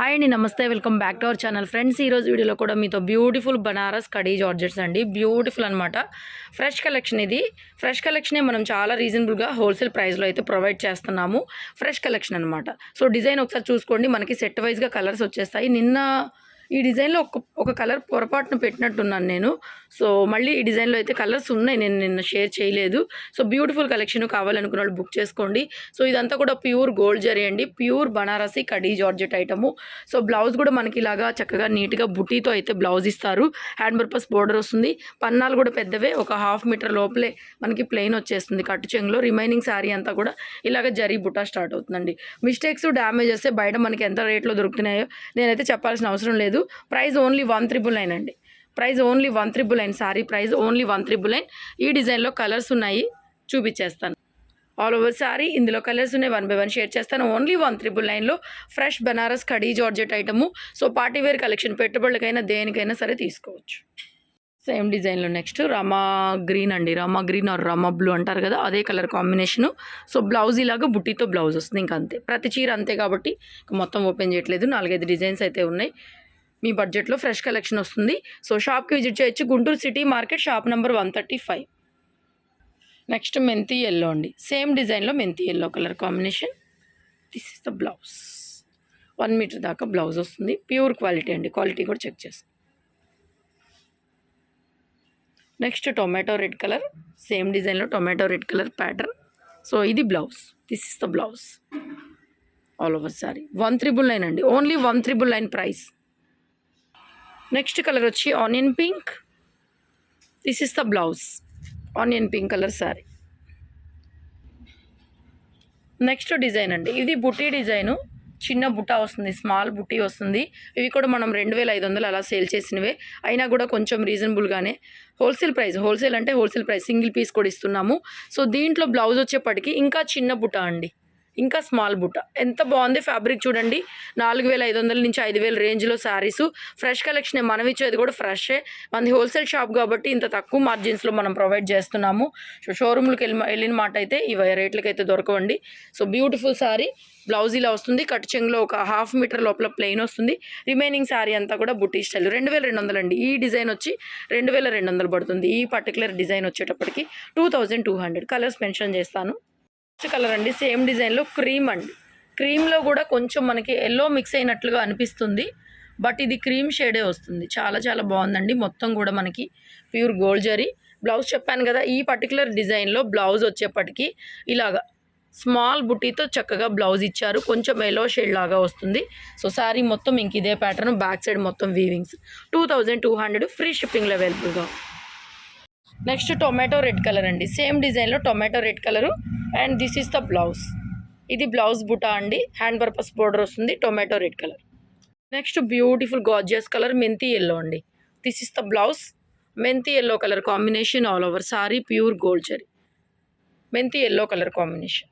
Hi అండి. నమస్తే. Welcome back to our channel friends ఈరోజు వీడియోలో కూడా మీతో బ్యూటిఫుల్ బనారస్ కడీ జార్జెట్స్ అండి. బ్యూటిఫుల్ అనమాట ఫ్రెష్ కలెక్షన్ ఇది. ఫ్రెష్ కలెక్షనే మనం చాలా రీజనబుల్గా హోల్సేల్ ప్రైస్లో అయితే ప్రొవైడ్ చేస్తున్నాము. ఫ్రెష్ కలెక్షన్ అనమాట సో డిజైన్ ఒకసారి చూసుకోండి. మనకి సెట్ వైజ్గా కలర్స్ వచ్చేస్తాయి. నిన్న ఈ డిజైన్లో ఒక ఒక కలర్ పొరపాటున పెట్టినట్టున్నాను నేను. సో మళ్ళీ ఈ డిజైన్లో అయితే కలర్స్ ఉన్నాయి. నేను నిన్న షేర్ చేయలేదు. సో బ్యూటిఫుల్ కలెక్షన్ కావాలనుకున్న వాళ్ళు బుక్ చేసుకోండి. సో ఇదంతా కూడా ప్యూర్ గోల్డ్ జరీ అండి. ప్యూర్ బనారసి కడీ జార్జెట్ ఐటము. సో బ్లౌజ్ కూడా మనకి ఇలాగా చక్కగా నీట్గా బుటీతో అయితే బ్లౌజ్ ఇస్తారు. హ్యాండ్ పర్పస్ బోర్డర్ వస్తుంది. పన్నాలు కూడా పెద్దవే. ఒక హాఫ్ మీటర్ లోపలే మనకి ప్లెయిన్ వచ్చేస్తుంది. కట్టు చెంగులో రిమైనింగ్ శారీ అంతా కూడా ఇలాగ జరీ బుటా స్టార్ట్ అవుతుందండి. మిస్టేక్స్ డ్యామేజెస్ బయట మనకి ఎంత రేట్లో దొరుకుతున్నాయో నేనైతే చెప్పాల్సిన అవసరం లేదు. Price only one triple nine అండి. Price only one triple nine. Sari price only one triple nine. ఈ డిజైన్లో కలర్స్ ఉన్నాయి. చూపించేస్తాను ఆల్ ఓవర్ సారీ ఇందులో కలర్స్ ఉన్నాయి. వన్ బై వన్ షేర్ చేస్తాను. ఓన్లీ వన్ త్రిబుల్ నైన్లో fresh Banaras khadi georgette item. So party wear collection పెట్టుబడులకైనా దేనికైనా సరే తీసుకోవచ్చు. సేమ్ డిజైన్లో నెక్స్ట్ రమా గ్రీన్ అండి. Rama green or Rama blue అంటారు కదా అదే కలర్ కాంబినేషను. సో బ్లౌజ్ ఇలాగా బుట్టితో బ్లౌజ్ వస్తుంది. ఇంకా అంతే. ప్రతి చీర అంతే కాబట్టి మొత్తం ఓపెన్ చేయట్లేదు. నాలుగైదు డిజైన్స్ అయితే ఉన్నాయి. మీ బడ్జెట్లో ఫ్రెష్ కలెక్షన్ వస్తుంది. సో షాప్కి విజిట్ చేయొచ్చు. Guntur city market shop number one thirty five. Next మెంతి ఎల్లో అండి. సేమ్ డిజైన్లో మెంతి yellow colour combination. This is the blouse one metre దాకా బ్లౌజ్ వస్తుంది. ప్యూర్ క్వాలిటీ అండి. క్వాలిటీ కూడా చెక్ చేస్తాం. Next tomato red colour. Same డిజైన్లో tomato red colour pattern. So ఇది blouse. This is the blouse all over sari one triple nine అండి. Only one triple nine price. Next colour వచ్చి onion pink this is the blouse onion pink colour sari next design అండి. ఇది బుట్టీ design. చిన్న బుట్ట వస్తుంది small బుట్టి వస్తుంది. ఇవి కూడా మనం రెండు వేల ఐదు వందలు అలా సేల్ చేసినవే. అయినా కూడా కొంచెం రీజనబుల్గానే హోల్సేల్ ప్రైస్ హోల్సేల్ అంటే హోల్సేల్ ప్రైస్ సింగిల్ పీస్ కూడా ఇస్తున్నాము. సో దీంట్లో బ్లౌజ్ వచ్చేప్పటికి ఇంకా చిన్న బుట్ట అండి. ఇంకా స్మాల్ బుట్ట. ఎంత బాగుంది ఫ్యాబ్రిక్ చూడండి. నాలుగు వేల ఐదు వందల నుంచి ఐదు వేల రేంజ్లో శారీస్. ఫ్రెష్ కలెక్షన్ మనం ఇచ్చేది కూడా ఫ్రెషే. మనది హోల్సేల్ షాప్ కాబట్టి ఇంత తక్కువ మార్జిన్స్లో మనం ప్రొవైడ్ చేస్తున్నాము. సో షోరూమ్కి వెళ్ళి వెళ్ళిన మాట అయితే ఇవి రేట్లకి అయితే దొరకవండి. So beautiful sari. బ్లౌజ్ ఇలా వస్తుంది. కట్ చెంగులో ఒక హాఫ్ మీటర్ లోపల ప్లెయిన్ వస్తుంది. రిమైనింగ్ శారీ అంతా కూడా బుట్టి స్టైల్. రెండు వేల రెండు వందలు అండి. ఈ డిజైన్ వచ్చి రెండు వేల రెండు వందలు పడుతుంది. ఈ పర్టికులర్ డిజైన్ వచ్చేటప్పటికి two thousand two hundred. Colours mention చేస్తాను. కలర్ అండి. సేమ్ డిజైన్లో క్రీమ్ అండి. క్రీమ్లో కూడా కొంచెం మనకి ఎల్లో మిక్స్ అయినట్లుగా అనిపిస్తుంది. బట్ ఇది క్రీమ్ షేడే వస్తుంది. చాలా చాలా బాగుందండి. మొత్తం కూడా మనకి ప్యూర్ గోల్డ్ జరీ. బ్లౌజ్ చెప్పాను కదా ఈ పర్టికులర్ డిజైన్లో బ్లౌజ్ వచ్చేప్పటికి ఇలాగా స్మాల్ బుట్టీతో చక్కగా బ్లౌజ్ ఇచ్చారు. కొంచెం ఎల్లో షేడ్ లాగా వస్తుంది. సో శారీ మొత్తం ఇంక ఇదే ప్యాటర్న్ బ్యాక్ సైడ్ మొత్తం weavings two thousand two hundred free షిప్పింగ్లో అవైలబుల్గా నెక్స్ట్ టొమాటో రెడ్ కలర్ అండి. సేమ్ డిజైన్లో tomato red colour and this is the blouse. ఇది బ్లౌజ్ బుటా అండి. హ్యాండ్ పర్పస్ బోర్డర్ వస్తుంది. Tomato red colour. Next beautiful gorgeous colour మెంతి ఎల్లో అండి. This is the blouse. మెంతి yellow colour combination all over sari pure gold zari మెంతి yellow colour combination.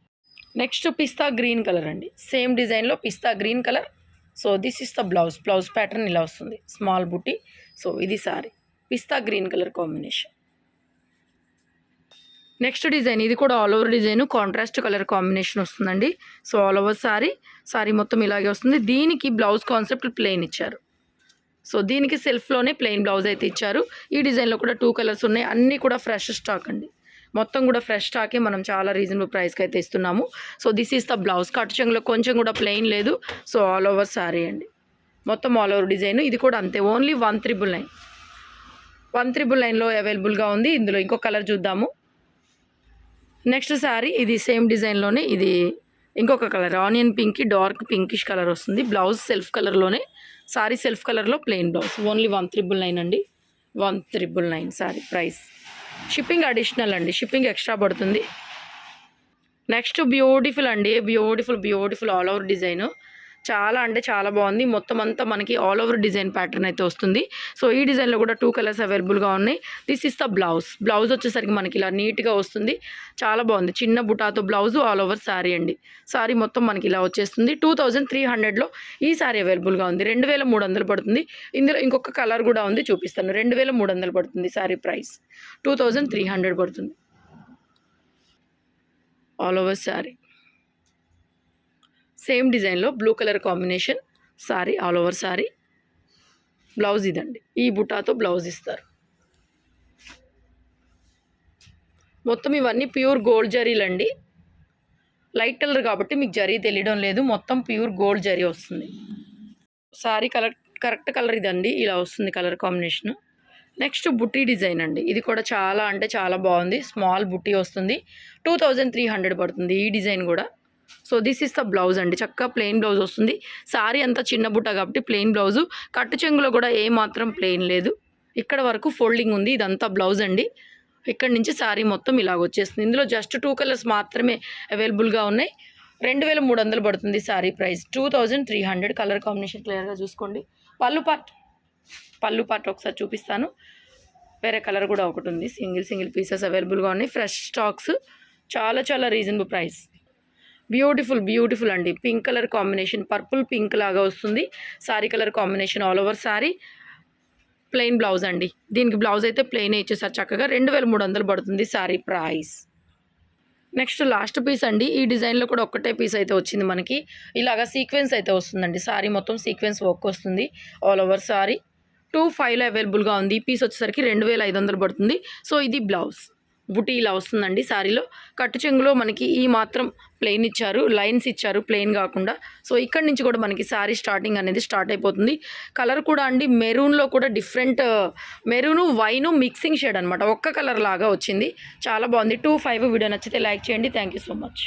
Next పిస్తా green colour అండి. Same డిజైన్లో పిస్తా green colour. So this is the blouse. Blouse pattern ఇలా వస్తుంది. Small బుట్టి so ఇది సారీ. పిస్తా green colour combination. Next design ఇది కూడా all over design contrast colour combination వస్తుందండి. So all over sari sari మొత్తం ఇలాగే వస్తుంది. దీనికి బ్లౌజ్ కాన్సెప్ట్ ప్లెయిన్ ఇచ్చారు. సో దీనికి సెల్ఫ్లోనే ప్లెయిన్ బ్లౌజ్ అయితే ఇచ్చారు. ఈ డిజైన్లో కూడా టూ కలర్స్ ఉన్నాయి. అన్నీ కూడా ఫ్రెష్ స్టాక్ అండి. మొత్తం కూడా ఫ్రెష్ స్టాకే మనం చాలా రీజనబుల్ ప్రైస్కి అయితే ఇస్తున్నాము. So this is the blouse cut చెంగులో కొంచెం కూడా ప్లెయిన్ లేదు. సో ఆల్ ఓవర్ సారీ అండి. మొత్తం ఆల్ ఓవర్ డిజైన్. ఇది కూడా అంతే. Only one triple nine one triple నైన్లో అవైలబుల్గా ఉంది. ఇందులో ఇంకో కలర్ చూద్దాము. నెక్స్ట్ శారీ ఇది సేమ్ డిజైన్లోనే ఇది ఇంకొక కలర్ ఆనియన్ పింక్కి డార్క్ పింకిష్ కలర్ వస్తుంది. బ్లౌజ్ సెల్ఫ్ కలర్లోనే సారీ సెల్ఫ్ కలర్లో plain blouse. Only one triple nine అండి. One triple nine sari price. Shipping additional అండి. షిప్పింగ్ ఎక్స్ట్రా పడుతుంది. నెక్స్ట్ బ్యూటిఫుల్ అండి. Beautiful beautiful all over design. చాలా అంటే చాలా బాగుంది. మొత్తం అంతా మనకి ఆల్ ఓవర్ డిజైన్ ప్యాటర్న్ అయితే వస్తుంది. సో ఈ డిజైన్లో కూడా టూ కలర్స్ అవైలబుల్గా ఉన్నాయి. This is the blouse blouse వచ్చేసరికి మనకి ఇలా నీట్గా వస్తుంది. చాలా బాగుంది. చిన్న బుటాతో బ్లౌజ్ ఆల్ ఓవర్ శారీ అండి. శారీ మొత్తం మనకి ఇలా వచ్చేస్తుంది. టూ థౌజండ్ త్రీ హండ్రెడ్లో ఈ శారీ అవైలబుల్గా ఉంది. రెండు వేల మూడు వందలు పడుతుంది. ఇందులో ఇంకొక కలర్ కూడా ఉంది చూపిస్తాను. రెండు వేల మూడు వందలు పడుతుంది sari price two thousand three hundred పడుతుంది. ఆల్ ఓవర్ శారీ సేమ్ డిజైన్లో blue colour combination sari all over sari. Blouse ఇదండి. ఈ బుటాతో బ్లౌజ్ ఇస్తారు. మొత్తం ఇవన్నీ ప్యూర్ గోల్డ్ జరీలు అండి లైట్ కలర్ కాబట్టి మీకు జరీ తెలియడం లేదు. మొత్తం ప్యూర్ గోల్డ్ జరీ వస్తుంది. సారీ కలర్ కరెక్ట్ కలర్ ఇదండి. ఇలా వస్తుంది కలర్ కాంబినేషన్. నెక్స్ట్ బుట్టి డిజైన్ అండి. ఇది కూడా చాలా అంటే చాలా బాగుంది. స్మాల్ బుట్టి వస్తుంది. టూ థౌజండ్ త్రీ హండ్రెడ్ పడుతుంది ఈ డిజైన్ కూడా. So this is the blouse అండి. చక్కగా ప్లెయిన్ బ్లౌజ్ వస్తుంది. సారీ అంతా చిన్న బుట్ట కాబట్టి ప్లెయిన్ బ్లౌజు కట్టు చెంగులో కూడా ఏ మాత్రం ప్లెయిన్ లేదు. ఇక్కడ వరకు ఫోల్డింగ్ ఉంది. ఇదంతా బ్లౌజ్ అండి. ఇక్కడ నుంచి సారీ మొత్తం ఇలాగ వచ్చేస్తుంది. ఇందులో జస్ట్ టూ కలర్స్ మాత్రమే అవైలబుల్గా ఉన్నాయి. రెండు వేల మూడు వందలు పడుతుంది sari price. Two thousand three hundred colour combination క్లియర్గా చూసుకోండి. పళ్ళు పార్ట్ పళ్ళు పార్ట్ ఒకసారి చూపిస్తాను. వేరే కలర్ కూడా ఒకటి ఉంది. సింగిల్ సింగిల్ పీసెస్ అవైలబుల్గా ఉన్నాయి. ఫ్రెష్ స్టాక్స్ చాలా చాలా రీజనబుల్ ప్రైస్ బ్యూటిఫుల్ బ్యూటిఫుల్ అండి. Pink colour combination purple pink లాగా వస్తుంది. Sari colour combination all over sari. Plain blouse అండి. దీనికి బ్లౌజ్ అయితే ప్లెయిన్ ఇచ్చేసారు చక్కగా. రెండు వేల మూడు వందలు పడుతుంది sari price. Next last piece అండి. ఈ డిజైన్లో కూడా ఒక్కటే పీస్ అయితే వచ్చింది మనకి. ఇలాగా సీక్వెన్స్ అయితే వస్తుందండి. సారీ మొత్తం సీక్వెన్స్ వర్క్ వస్తుంది. All over sari. టూ ఫైవ్లో అవైలబుల్గా ఉంది. ఈ పీస్ వచ్చేసరికి రెండు వేల ఐదు వందలు పడుతుంది. సో ఇది బ్లౌజ్. బుటీ ఇలా వస్తుందండి సారీలో. కట్టు చెంగులో మనకి ఈ మాత్రం ప్లెయిన్ ఇచ్చారు. లైన్స్ ఇచ్చారు ప్లెయిన్ కాకుండా. సో ఇక్కడ నుంచి కూడా మనకి శారీ స్టార్టింగ్ అనేది స్టార్ట్ అయిపోతుంది. కలర్ కూడా అండి మెరూన్లో కూడా different maroon wine mixing shade అనమాట ఒక్క కలర్ లాగా వచ్చింది. చాలా బాగుంది. టూ ఫైవ్ వీడియో నచ్చితే లైక్ చేయండి. Thank you so much